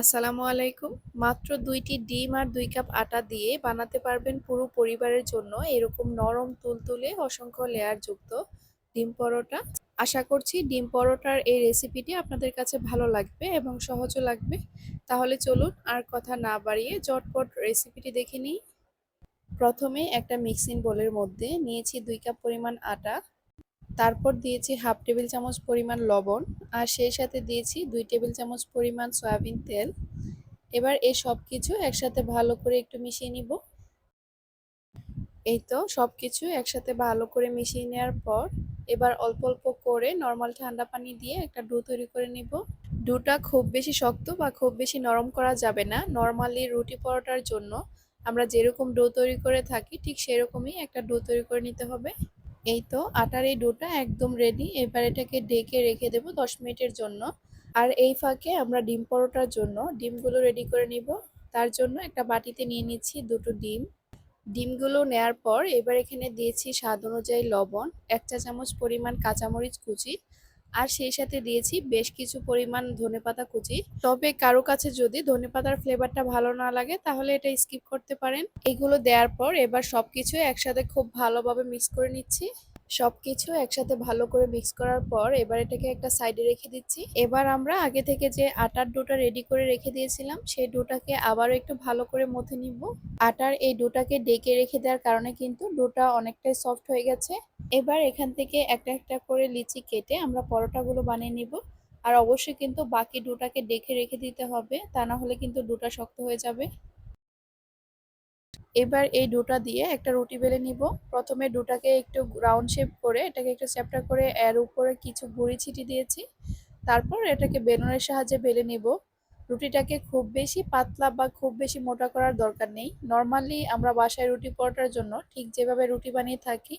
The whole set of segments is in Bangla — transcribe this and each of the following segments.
আসসালামু আলাইকুম। মাত্র দুইটি ডিম আর দুই কাপ আটা দিয়ে বানাতে পারবেন পুরো পরিবারের জন্য এরকম নরম তুলতুলে অসংখ্য লেয়ার যুক্ত ডিম পরোটা। আশা করছি ডিম পরোটার এই রেসিপিটি আপনাদের কাছে ভালো লাগবে এবং সহজও লাগবে। তাহলে চলুন আর কথা না বাড়িয়ে চটপট রেসিপিটি দেখে নিই। প্রথমে একটা মিক্সিং বোলের মধ্যে নিয়েছি দুই কাপ পরিমাণ আটা। তারপর দিয়েছি হাফ টেবিল চামচ পরিমাণ লবণ আর সেই সাথে দিয়েছি দুই টেবিল চামচ পরিমাণ সয়াবিন তেল। এবার এই সব কিছু একসাথে ভালো করে একটু মিশিয়ে নিব। এই তো সব কিছু একসাথে ভালো করে মিশিয়ে নেওয়ার পর এবার অল্প অল্প করে নর্মাল ঠান্ডা পানি দিয়ে একটা ডো তৈরি করে নিব। ডোটা খুব বেশি শক্ত বা খুব বেশি নরম করা যাবে না। নর্মালি রুটি পরোটার জন্য আমরা যেরকম ডো তৈরি করে থাকি ঠিক সেরকমই একটা ডো তৈরি করে নিতে হবে। এই তো, আটার এই ডোটা একদম রেডি এবার এটাকে ডেকে রেখে দেব দশ মিনিটের জন্য। আর এই ফাঁকে আমরা ডিম পরোটার জন্য ডিমগুলো রেডি করে নিব। তার জন্য একটা বাটিতে নিয়ে নিচ্ছি দুটো ডিম। ডিমগুলো নেয়ার পর এবার এখানে দিয়েছি স্বাদ অনুযায়ী লবণ এক চা চামচ পরিমাণ কাঁচামরিচ কুচি আর সেই সাথে দিয়েছি বেশ কিছু পরিমাণ ধনে পাতা কুচি। তবে কারও কাছে যদি ধনে পাতার ফ্লেভারটা ভালো না লাগে, তাহলে এটা স্কিপ করতে পারেন। এগুলো দেওয়ার পর এবার সবকিছু একসাথে খুব ভালোভাবে মিক্স করে নিচ্ছি। সবকিছু একসাথে ভালো করে মিক্স করার পর এবার এটাকে একটা সাইডে রেখে দিচ্ছি। এবার আমরা আগে থেকে যে আটার ডোটা রেডি করে রেখে দিয়েছিলাম, সেই ডোটাকে আবারও একটু ভালো করে মথে নিব। আটার এই ডোটাকে ডেকে রেখে দেওয়ার কারণে কিন্তু ডোটা অনেকটাই সফট হয়ে গেছে। এবার এখান থেকে একটা একটা করে লিচি কেটে আমরা পরোটাগুলো বানিয়ে নিব। আর অবশ্যই কিন্তু বাকি ডোটাকে ডেকে রেখে দিতে হবে, তা না হলে কিন্তু ডোটা শক্ত হয়ে যাবে। এবার এই ডোটা দিয়ে একটা রুটি বেলে নিব। প্রথমে ডোটাকে একটু রাউন্ড শেপ করে এটাকে একটু চ্যাপটা করে এর উপরে কিছু গুঁড়ি ছিটি দিয়েছি। তারপর এটাকে বেলনের সাহায্যে বেলে নিব। রুটিটাকে খুব বেশি পাতলা বা খুব বেশি মোটা করার দরকার নেই। নর্মালি আমরা বাসায় রুটি পরোটার জন্য ঠিক যেভাবে রুটি বানিয়ে থাকি,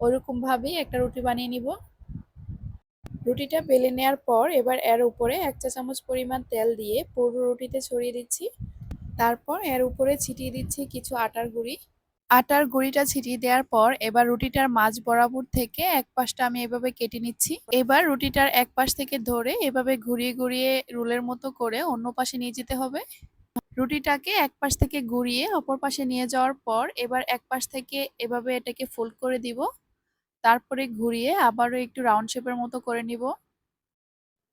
ওরকমভাবেই একটা রুটি বানিয়ে নিব। রুটিটা বেলে নেওয়ার পর এবার এর উপরে এক চা চামচ পরিমাণ তেল দিয়ে পুরো রুটিতে ছড়িয়ে দিচ্ছি। তারপর এর উপরে ছিটিয়ে দিচ্ছি কিছু আটার গুঁড়ি। আটার গুঁড়িটা ছিটিয়ে দেওয়ার পর এবার রুটিটার মাঝ বরাবর থেকে এক পাশটা আমি এভাবে কেটে নিচ্ছি। এবার রুটিটার এক পাশ থেকে ধরে এভাবে ঘুরিয়ে ঘুরিয়ে রুলের মতো করে অন্য পাশে নিয়ে যেতে হবে। রুটিটাকে এক পাশ থেকে ঘুরিয়ে অপর পাশে নিয়ে যাওয়ার পর এবার এক পাশ থেকে এভাবে এটাকে ফোল্ড করে দিব। তারপরে ঘুরিয়ে আবারও একটু রাউন্ড শেপের মতো করে নিব।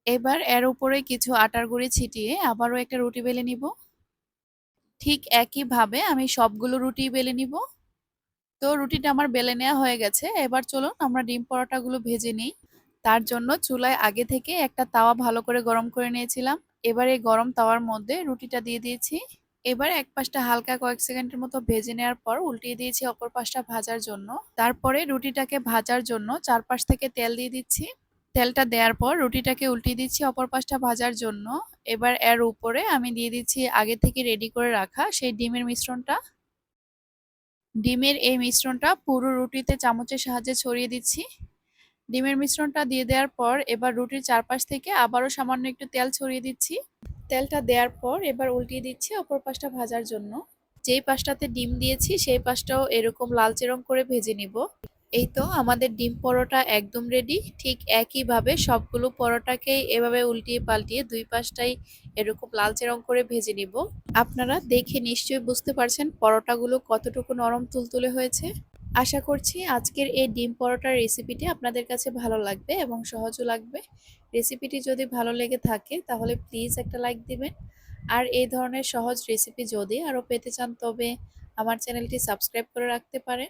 এবার এর উপরে কিছু আটার গুঁড়ি ছিটিয়ে আবারও একটা রুটি বেলে নিব। ঠিক একইভাবে আমি সবগুলো রুটি বেলে নিব। তো রুটিটা আমার বেলে নেওয়া হয়ে গেছে। এবার চলুন আমরা ডিম পরোটাগুলো ভেজে নিই। তার জন্য চুলায় আগে থেকে একটা তাওয়া ভালো করে গরম করে নিয়েছিলাম। এবার এই গরম তাওয়ার মধ্যে রুটিটা দিয়ে দিয়েছি। এবার এক পাশটা হালকা কয়েক সেকেন্ডের মতো ভেজে নেওয়ার পর উল্টিয়ে দিয়েছি অপর পাশটা ভাজার জন্য। তারপরে রুটিটাকে ভাজার জন্য চারপাশ থেকে তেল দিয়ে দিচ্ছি। তেলটা দেওয়ার পর রুটিটাকে উল্টিয়ে দিচ্ছি অপর পাশটা ভাজার জন্য। এবার এর উপরে আমি দিয়ে দিচ্ছি আগে থেকে রেডি করে রাখা সেই ডিমের মিশ্রণটা। ডিমের এই মিশ্রণটা পুরো রুটিতে চামচের সাহায্যে ছড়িয়ে দিচ্ছি। ডিমের মিশ্রণটা দিয়ে দেওয়ার পর এবার রুটির চারপাশ থেকে আবারও সামান্য একটু তেল ছড়িয়ে দিচ্ছি। তেলটা দেওয়ার পর এবার উল্টিয়ে দিচ্ছি অপর পাশটা ভাজার জন্য। যেই পাশটাতে ডিম দিয়েছি সেই পাশটাও এরকম লালচে রং করে ভেজে নিব। এই তো আমাদের ডিম পরোটা একদম রেডি ঠিক একইভাবে সবগুলো পরোটাকেই এভাবে উল্টিয়ে পাল্টিয়ে দুই পাশটাই এরকম লালচে রং করে ভেজে নিব। আপনারা দেখে নিশ্চয়ই বুঝতে পারছেন পরোটাগুলো কতটুকু নরম তুলতুলে হয়েছে। আশা করছি আজকের এই ডিম পরোটার রেসিপিটি আপনাদের কাছে ভালো লাগবে এবং সহজও লাগবে। রেসিপিটি যদি ভালো লেগে থাকে তাহলে প্লিজ একটা লাইক দিবেন। আর এই ধরনের সহজ রেসিপি যদি আরও পেতে চান তবে আমার চ্যানেলটি সাবস্ক্রাইব করে রাখতে পারেন।